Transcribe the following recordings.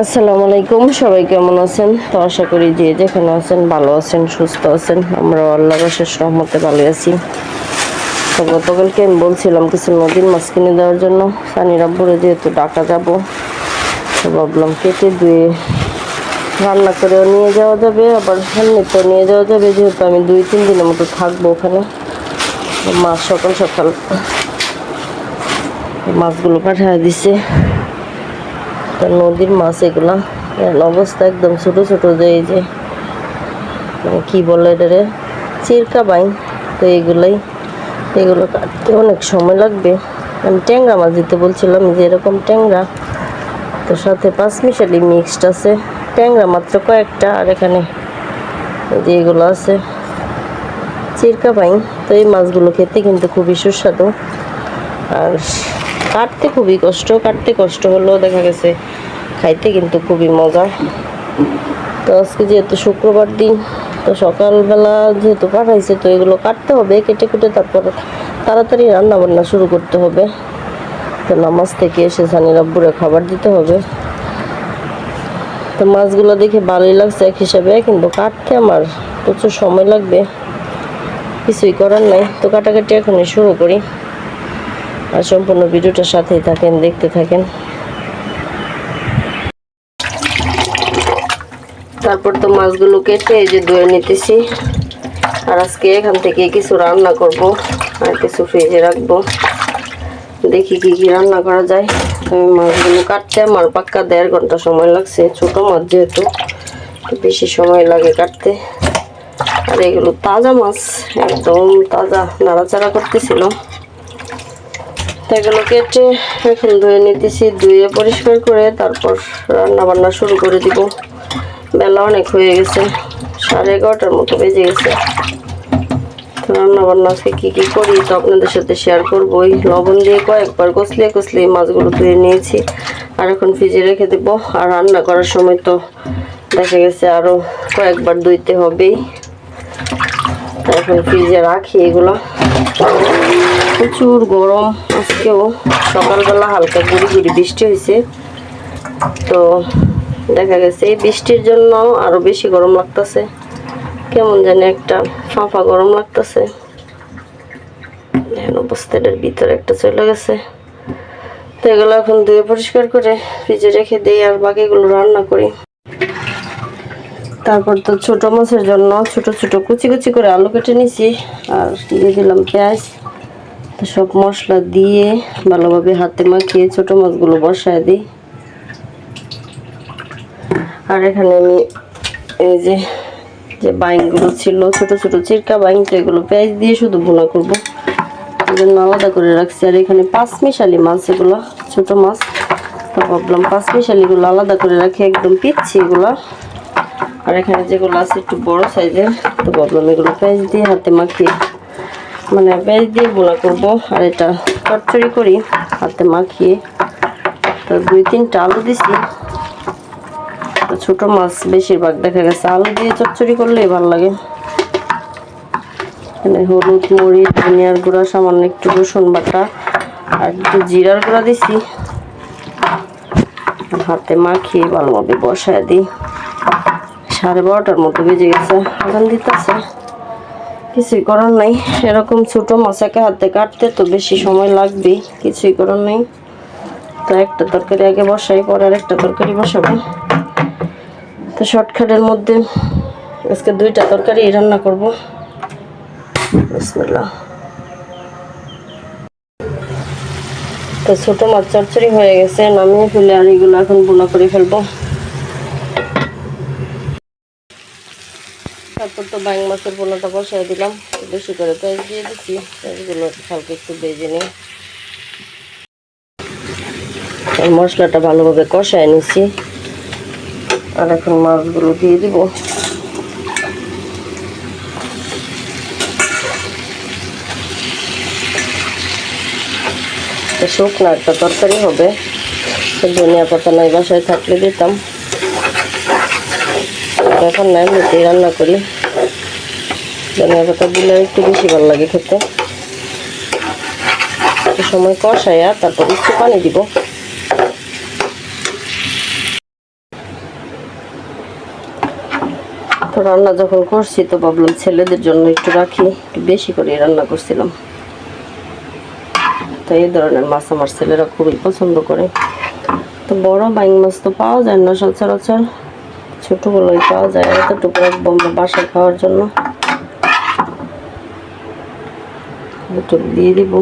আসসালামু আলাইকুম, সবাই কেমন আছেন? তো আশা করি যে যেখানে আছেন ভালো আছেন, সুস্থ আছেন। আমরা আল্লাহ শেষ রহমতে ভালো আছি। তো গতকালকে আমি বলছিলাম কিছু নদীর মাছ কিনে দেওয়ার জন্য। সানি রাব্বুরে যেহেতু ডাকা যাব, তো ভাবলাম কেটে ধুয়ে রান্না করেও নিয়ে যাওয়া যাবে, আবার এমনিতেও নিয়ে যাওয়া যাবে, যেহেতু আমি দুই, তিন দিনের মতো থাকব ওখানে। মাছ সকাল সকাল মাছগুলো পাঠিয়ে দিছে। নদীর মাছ এগুলা। অবস্থা একদম ছোট ছোট যে এই যে মানে কি বলে এটারে? চিরকা বাইন। তো এগুলাই, এগুলো কাটতে অনেক সময় লাগবে। আমি ট্যাংরা মাছ দিতে বলছিলাম যে এরকম ট্যাংরা। তো সাথে পাঁচ মিশালি মিক্সড আছে। ট্যাংরা মাত্র কয়েকটা আর এখানে যে এগুলো আছে। চিরকা বাইন। তো এই মাছগুলো খেতে কিন্তু খুবই সুস্বাদু। আর কাটতে খুবই কষ্ট। কাটতে কষ্ট হলেও দেখা গেছে খাইতে কিন্তু খুবই মজা তো আজকে যেহেতু শুক্রবার দিন, তো সকালবেলা যেহেতু পাঠাইছে, তো এগুলো কাটতে হবে, কেটে কুটে তারপর তাড়াতাড়ি রান্না বান্না শুরু করতে হবে। তো নামাজ থেকে এসে সানি রাব্বুরে খাবার দিতে হবে। তো মাছগুলো দেখে ভালোই লাগছে এক হিসাবে, কিন্তু কাটতে আমার প্রচুর সময় লাগবে। কিছুই করার নাই। তো কাটাকাটি এখনই শুরু করি। আর সম্পূর্ণ ভিডিওটার সাথেই থাকেন, দেখতে থাকেন। তারপর তো মাছগুলো কেটে এই যে ধুয়ে নিতেছি। আর আজকে এখান থেকে কিছু রান্না করব আর কিছু ফ্রিজে রাখব। দেখি কি কি রান্না করা যায়। আমি মাছগুলো কাটতে আমার পাক্কা দেড় ঘণ্টা সময় লাগছে, ছোট মাছ যেহেতু বেশি সময় লাগে কাটতে। আর এগুলো তাজা মাছ, একদম তাজা, নাড়াচাড়া করতেছিল। এগুলো কেটে এখন ধুয়ে নিতেছি, ধুয়ে পরিষ্কার করে তারপর রান্না বান্না শুরু করে দিব। বেলা অনেক হয়ে গেছে। সাড়ে এগারোটার মতো বেজে গেছে। তো রান্না বান্না আজকে কী কী করি তো আপনাদের সাথে শেয়ার করব ওই লবণ দিয়ে কয়েকবার কষলে কষলে মাছগুলো ধুয়ে নিয়েছি। আর এখন ফ্রিজে রেখে দেবো। আর রান্না করার সময় তো দেখা গেছে আরও কয়েকবার ধুইতে হবেই। এখন ফ্রিজে রাখি এগুলো। প্রচুর গরম। আজকেও সকালবেলা হালকা গুড়ি গুড়ি বৃষ্টি হয়েছে। তো দেখা গেছে, এই বৃষ্টির জন্য আরও বেশি গরম লাগতেছে। কেমন জানি একটা ফাঁফা গরম লাগতেছে। অবস্থাটার ভিতরে একটা চলে গেছে। তো এগুলো এখন ধুয়ে পরিষ্কার করে ফ্রিজে রেখে দিই আর বাকিগুলো রান্না করি। তারপর তো ছোট মাছের জন্য ছোট ছোট কুচি কুচি করে আলু কেটে নিছি আর দিয়ে দিলাম পেঁয়াজ। তো সব মশলা দিয়ে ভালোভাবে হাতে মাখিয়ে ছোট মাছগুলো বসায় দিই। আর এখানে আমি এই যে যে বাইনগুলো ছিল, ছোট ছোট চিরকা বাইন তো এগুলো পেঁয়াজ দিয়ে শুধু ভুনা করব। জন্য আলাদা করে রাখছি। আর এখানে পাঁচ মিশালি মাছ, এগুলো ছোট মাছ। তো ভাবলাম পাঁচ মিশালিগুলো আলাদা করে রাখি, একদম পিচ্ছি এগুলো। আর এখানে যেগুলো আছে একটু বড় সাইজের, তো ভাবলাম এগুলো পেঁয়াজ দিয়ে হাতে মাখিয়ে মানে পেঁয়াজ দিয়ে বোনা করব। আর এটা চটচড়ি করি, হাতে মাখিয়ে। তো দুই তিনটা আলু দিছি। ছোট মাছ বেশিরভাগ দেখা গেছে। আলু দিয়ে চচ্চড়ি করলেই ভালো লাগে। হলুদ, মরিচ, ধনিয়ার গুঁড়া, সামান্য একটু রসুন বাটা আর একটু জিরার গুঁড়া দিছি। হাতে মাখিয়ে ভালোভাবে বসায় দিই। সাড়ে বারোটার মতো বেজে গেছে আগান দিতেছে। কিছুই করার নাই। এরকম ছোট মাছাকে হাতে কাটতে তো বেশি সময় লাগবেই, কিছুই করার নেই। তো একটা তরকারি আগে বসাই, পরে আর একটা তরকারি বসাবো। তো শর্টকাটের মধ্যে আজকে দুইটা তরকারি রান্না করব। তো ছোটো মাছ চচ্চড়ি হয়ে গেছে, নামিয়ে ফেলে আর এগুলো এখন বোনা করে ফেলব। তারপর তো বাইং মাছের বোনাটা বসাই দিলাম, বেশি করে পেঁয়াজ দিয়ে দিচ্ছি পেঁয়াজগুলো হালকা একটু বেজে নিই। মশলাটা ভালোভাবে কষায় নিচ্ছি। আর এখন মাছগুলো দিয়ে দিব। শুকনো একটা তরকারি হবে। ধনিয়া পাতা নাই, বাসায় থাকলে দিতাম। এখন না, এমনিতেই রান্না করি। ধনিয়া পাতা দিলে একটু বেশি ভালো লাগে খেতে। সময় কষাইয়া তারপর একটু পানি দিব। তো রান্না যখন করছি, তো ভাবলাম ছেলেদের জন্য একটু রাখি, একটু বেশি করে রান্না করছিলাম। তো এই ধরনের মাছ আমার ছেলেরা খুবই পছন্দ করে। তো বড় বাইং মাছ তো পাওয়া যায় না সচরাচর। ছোটগুলোই পাওয়া যায়, এতটুকু রাখব আমরা বাসায় খাওয়ার জন্য। দিয়ে দিব।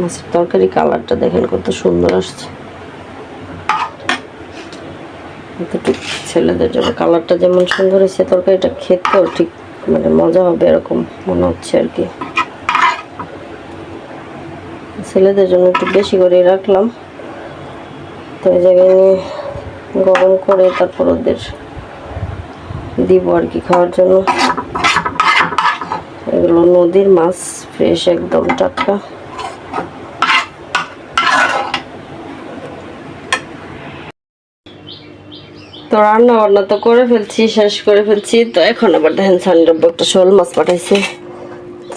মাছের তরকারি কালারটা দেখেন কত সুন্দর আসছে। ছেলেদের জন্য কালারটা যেমন সুন্দর হয়েছে, তরকারিটা খেতেও ঠিক মানে মজা হবে এরকম মনে হচ্ছে আর কি। ছেলেদের জন্য একটু বেশি করে রাখলাম। তো এই জায়গায় নিয়ে গরম করে তারপর ওদের দিব আর কি খাওয়ার জন্য। এগুলো নদীর মাছ ফ্রেশ একদম টাটকা। তো রান্না বান্না তো করে ফেলছি, শেষ করে ফেলছি। তো এখন আবার দেখেন সানি রব্বু একটা শোল মাছ পাঠাইছে।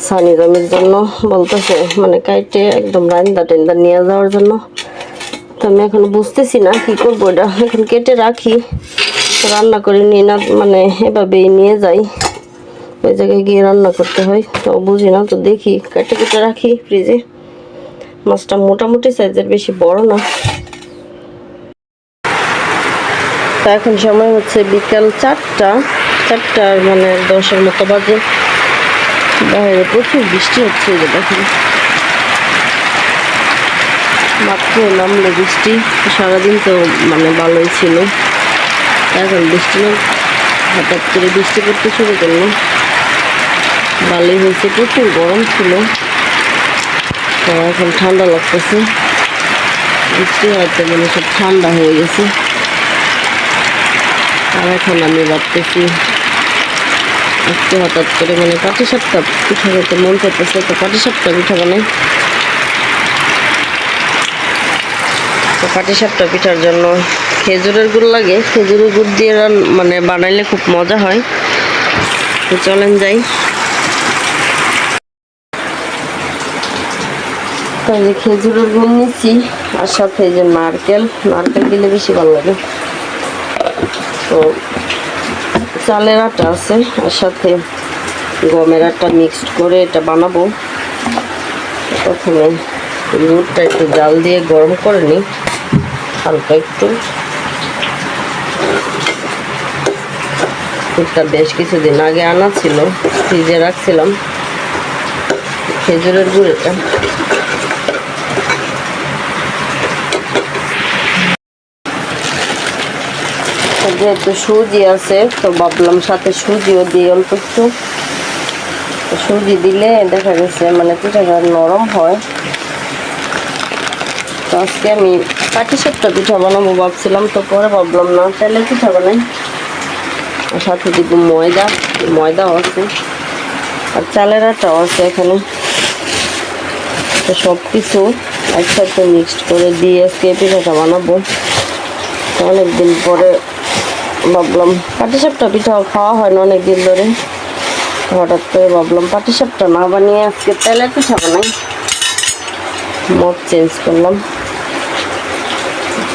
সানি জমির জন্য বলতেছে মানে কাইটে একদম রান্দা টেন্দা নিয়ে যাওয়ার জন্য। তো আমি এখন বুঝতেছি না কি করব, এটা এখন কেটে রাখি। রান্না করে নিয়ে না মানে এভাবেই নিয়ে যাই। ওই জায়গায় গিয়ে রান্না করতে হয়, তো বুঝি না, তো দেখি। কেটে কেটে রাখি ফ্রিজে। মাছটা মোটামুটি সাইজের, বেশি বড় না। তো এখন সময় হচ্ছে বিকাল চারটা। চারটার মানে দশের মতো বাজে। বাইরে প্রচুর বৃষ্টি হচ্ছে দেখেন। মাত্র নামলো বৃষ্টি। সারাদিন তো মানে ভালোই ছিল। এখন বৃষ্টি হঠাৎ করে বৃষ্টি পড়তে শুরু করল। ভালোই হয়েছে, প্রচুর গরম ছিল। তো এখন ঠান্ডা লাগতেছে। বৃষ্টি হয়তো মানে সব ঠান্ডা হয়ে গেছে। আর এখন আমি ভাবতেছি, আজকে হঠাৎ করে মানে পাটি সাপটা পিঠা খেতে মন চাইতেছে তো পাটি সাপটা পিঠা বানাই। তো পাটি সাপটা পিঠার জন্য খেজুরের গুড় লাগে, খেজুরের গুড় দিয়ে মানে বানাইলে খুব মজা হয়। তো চলেন যাই। তো এই খেজুরের গুড় নিচ্ছি আর সাথে যে নারকেল নারকেল দিলে বেশি ভালো লাগে। তো চালের আটা আছে আর সাথে গমের আটা মিক্সড করে এটা বানাবো। প্রথমে দুধটা একটু জাল দিয়ে গরম করে নিই, হালকা একটু। দুধটা বেশ কিছুদিন আগে আনা ছিল, ফ্রিজে রাখছিলাম। খেজুরের গুড় যেহেতু সুজি আছে, তো ভাবলাম সাথে সুজিও দিই অল্প একটু। সুজি দিলে দেখা গেছে মানে পিঠাটা নরম হয়। তো আজকে আমি পাটি সাপটা পিঠা বানাবো ভাবছিলাম, তো পরে ভাবলাম না তাহলে পিঠা বানাই। সাথে দিব ময়দা, ময়দাও আছে। আর চালের আটাও আছে এখানে। তো সব কিছু একসাথে মিক্সড করে দিয়ে আজকে পিঠাটা বানাবো। অনেকদিন পরে ভাবলাম, পাটিসাপটা পিঠা খাওয়া হয় না অনেকদিন ধরে। হঠাৎ করে ভাবলাম, পাটিসাপটা না বানিয়ে আজকে তেলের পিঠা বানাই। মত চেঞ্জ করলাম।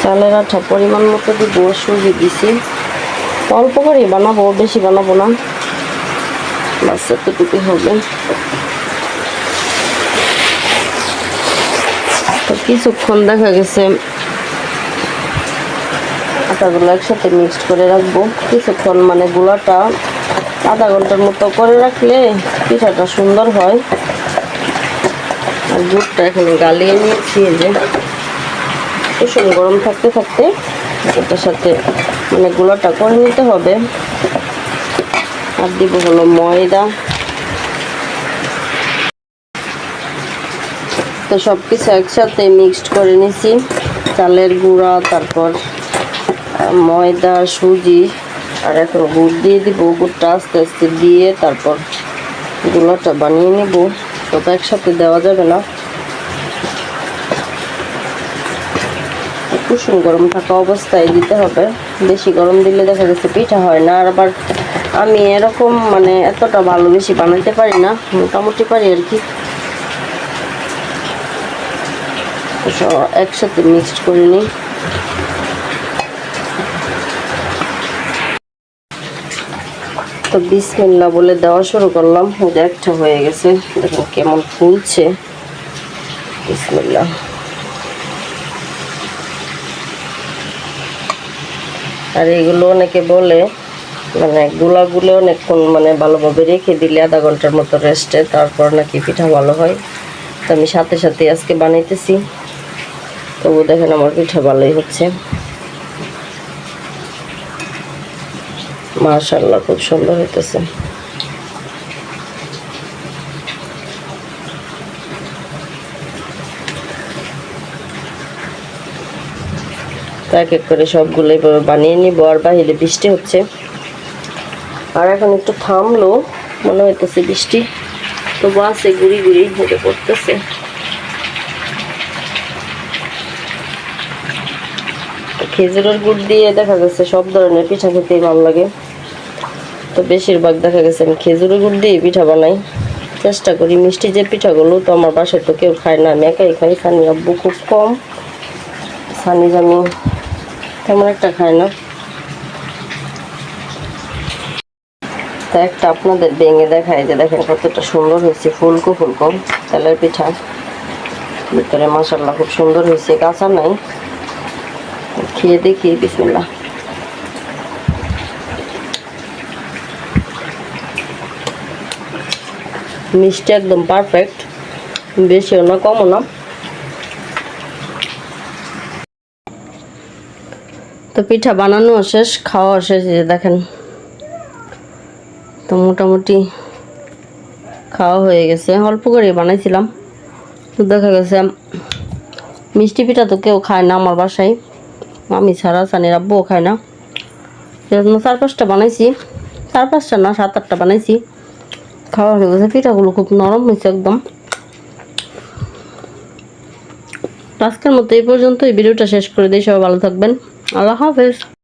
চালের আঠা পরিমাণ মতো দিব সুজি দিছি। অল্প করে বানাবো, বেশি বানাবো না। বাস এতটুকু হবে। কিছুক্ষণ দেখা গেছে আটাগুলো একসাথে মিক্সড করে রাখব। কিছুক্ষণ মানে গুলাটা আধা ঘণ্টার মতো করে রাখলে পিঠাটা সুন্দর হয়। আর দুধটা এখানে গালিয়ে নিয়েছি যে। কুসুম গরম থাকতে থাকতে এটার সাথে মানে গুঁড়াটা করে নিতে হবে। আর দিব হলো ময়দা। তো সব কিছু একসাথে মিক্সড করে নিছি। চালের গুঁড়া, তারপর ময়দা, সুজি আর এখন গুড় দিয়ে দিব। গুড়টা আস্তে আস্তে দিয়ে তারপর গুঁড়োটা বানিয়ে নেব। সব একসাথে দেওয়া যাবে না। কুসুম গরম থাকা অবস্থায় দিতে হবে। বেশি গরম দিলে দেখা গেছে পিঠা হয় না। আর আবার আমি এরকম মানে এতটা ভালো বেশি বানাতে পারি না। মোটামুটি পারি আর কি। একসাথে মিক্সড করে নিই। তো বিসমিল্লা বলে দেওয়া শুরু করলাম। যে একটা হয়ে গেছে। দেখুন কেমন ফুলছে। বিসমিল্লা। আর এগুলো অনেকে বলে মানে গুলাগুলো অনেকক্ষণ মানে ভালোভাবে রেখে দিলে আধা ঘণ্টার মতো রেস্টে তারপর নাকি পিঠা ভালো হয়। তো আমি সাথে সাথে আজকে বানাইতেছি। তবু দেখেন আমার পিঠা ভালোই হচ্ছে। মাশাল্লাহ খুব সুন্দর হইতেছে। এক এক করে সবগুলো এভাবে বানিয়ে নিব, আর বাহিরে বৃষ্টি হচ্ছে। আর এখন একটু থামলো, মনে হইতেছে বৃষ্টি। তো আছে গুড়ি গুড়ি হেঁটে পড়তেছে। খেজুরের গুড় দিয়ে দেখা যাচ্ছে সব ধরনের পিঠা খেতেই ভালো লাগে। তো বেশিরভাগ দেখা গেছে আমি খেজুরের গুড় দিয়ে পিঠা বানাই। চেষ্টা করি, মিষ্টি যে পিঠাগুলো তো আমার বাসায় তো কেউ খায় না। আমি একাই খাই, সানি আব্বু খুব কম। সানি আমি তেমন একটা খায় না। তা একটা আপনাদের ভেঙে দেখায় যে দেখেন কতটা সুন্দর হয়েছে, ফুলকো ফুলকো, তেলের পিঠা। ভিতরে মশাল্লা খুব সুন্দর হয়েছে, কাঁচা নাই। খেয়ে দেখি বিসমিল্লা মিষ্টি একদম পারফেক্ট বেশিও না, কমও না। তো পিঠা বানানো শেষ, খাওয়া শেষ যে দেখেন। তো মোটামুটি খাওয়া হয়ে গেছে। অল্প করে বানাইছিলাম। তো দেখা গেছে, মিষ্টি পিঠা তো কেউ খায় না আমার বাসায়। আমি ছাড়া সানির আব্বুও খায় না। চার পাঁচটা বানাইছি। চার পাঁচটা না, সাত আটটা বানাইছি। খাওয়া হয়ে গেছে, পিঠাগুলো খুব নরম হয়েছে একদম। আজকের মতো এই পর্যন্ত এই ভিডিওটা শেষ করে দিই, সবাই ভালো থাকবেন। আল্লাহ হাফেজ।